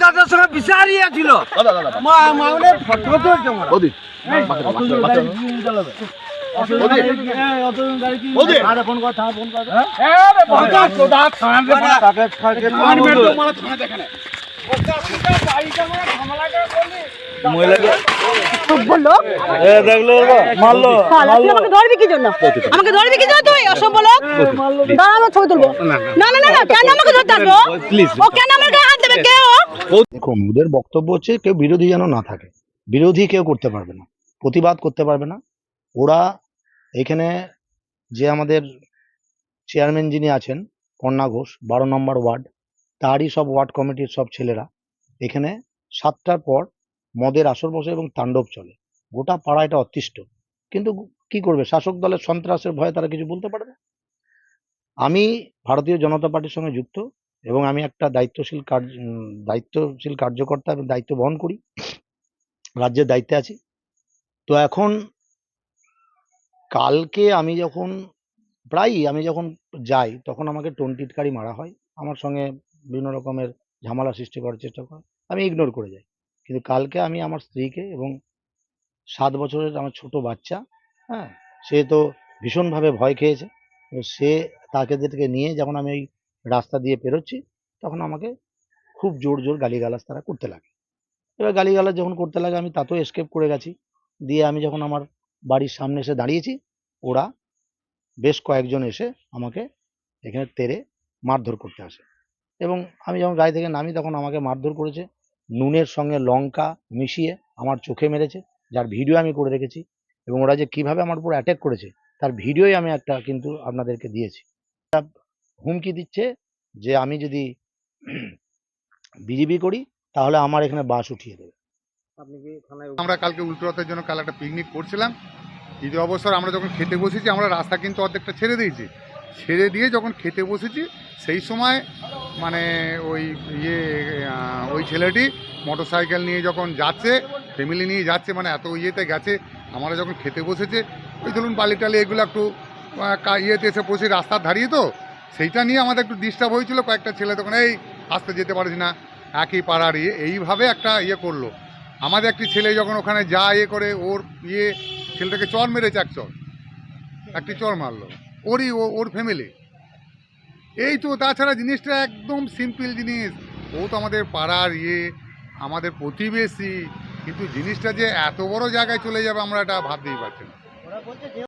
দাদার সঙ্গে বিশাল ইয়ে ছিল মা মাউনে ফটো শালা, তুই আমাকে ধরবি কি জন্য? আমাকে ধরবি কি জন্য তুই অসভ্য লোক? দাঁড়া আমার ছবি তুলবো। না না না। না কেন আমাকে ধরতে আসব? ও কেন আমার গায়ে হাত দেবে কে ও দেখুন ওদের বক্তব্য হচ্ছে কেউ বিরোধী যেন না থাকে। বিরোধী কেউ করতে পারবে না। প্রতিবাদ করতে পারবে না। ওরা এখানে যে আমাদের চেয়ারম্যান যিনি আছেন কন্যা ঘোষ বারো নম্বর ওয়ার্ড তারই সব ওয়ার্ড কমিটির সব ছেলেরা এখানে সাতটার পর মদের আসর বসে এবং তাণ্ডব চলে। গোটা পাড়া এটা অতিষ্ঠ। কিন্তু কি করবে? শাসক দলের সন্ত্রাসের ভয়ে তারা কিছু বলতে পারবে? আমি ভারতীয় জনতা পার্টির সঙ্গে যুক্ত। এবং আমি একটা দায়িত্বশীল কার্য দায়িত্বশীল কার্যকর্তা এবং দায়িত্ব বহন করি। রাজ্যের দায়িত্বে আছি। তো এখন কালকে আমি যখন, প্রায়ই আমি যখন যাই, তখন আমাকে টোন টিটকারি মারা হয়। আমার সঙ্গে বিভিন্ন রকমের ঝামেলা সৃষ্টি করার চেষ্টা করে আমি ইগনোর করে যাই। কিন্তু কালকে আমি আমার স্ত্রীকে এবং সাত বছরের আমার ছোট বাচ্চা হ্যাঁ সে তো ভীষণভাবে ভয় খেয়েছে। সে তাকে নিয়ে যখন আমি ওই রাস্তা দিয়ে পেরোচ্ছি তখন আমাকে খুব জোর জোর গালিগালাজ তারা করতে লাগে। এবার গালিগালাজ যখন করতে লাগে, আমি তাতেও এসকেপ করে গেছি। দিয়ে আমি যখন আমার বাড়ির সামনে এসে দাঁড়িয়েছি, ওরা বেশ কয়েকজন এসে আমাকে এখানে তেরে মারধর করতে আসে। এবং আমি যখন গাড়ি থেকে নামি, তখন আমাকে মারধর করেছে। নুনের সঙ্গে লঙ্কা মিশিয়ে আমার চোখে মেরেছে, যার ভিডিও আমি করে রেখেছি। এবং ওরা যে কীভাবে আমার উপর অ্যাটাক করেছে, তার ভিডিওই আমি একটা কিন্তু আপনাদেরকে দিয়েছি। হুমকি দিচ্ছে যে আমি যদি বিজেপি করি তাহলে আমার এখানে বাস উঠিয়ে দেবে। আমরা কালকে উল্টোরথের জন্য কাল একটা পিকনিক করছিলাম। ঈদ অবসর আমরা যখন খেতে বসেছি আমরা রাস্তা কিন্তু অর্ধেকটা ছেড়ে দিয়েছি। ছেড়ে দিয়ে যখন খেতে বসেছি সেই সময় মানে ওই ইয়ে ওই ছেলেটি মোটর সাইকেল নিয়ে যখন যাচ্ছে ফ্যামিলি নিয়ে যাচ্ছে মানে এত ইয়েতে গেছে আমরা যখন খেতে বসেছে ওই ধরুন বালি টালি এগুলো একটু কা- ইয়েতে এসে বসে রাস্তার ধারিয়ে তো সেইটা নিয়ে আমাদের একটু ডিস্টার্ব হয়েছিল কয়েকটা ছেলে, তখন এই আসতে যেতে পারিস না। একই পাড়ার ইয়ে এইভাবে একটা ইয়ে করল। আমাদের একটি ছেলে যখন ওখানে যা ইয়ে করে, ওর ইয়ে ছেলেটাকে চর মেরেছে এক চর। একটি চর মারলো। ওরই ওর ফ্যামিলি এই তো, তাছাড়া জিনিসটা একদম সিম্পল জিনিস। ও তো আমাদের পাড়ার ইয়ে আমাদের প্রতিবেশী। কিন্তু জিনিসটা যে এত বড় জায়গায় চলে যাবে আমরা এটা ভাবতেই পারছি না।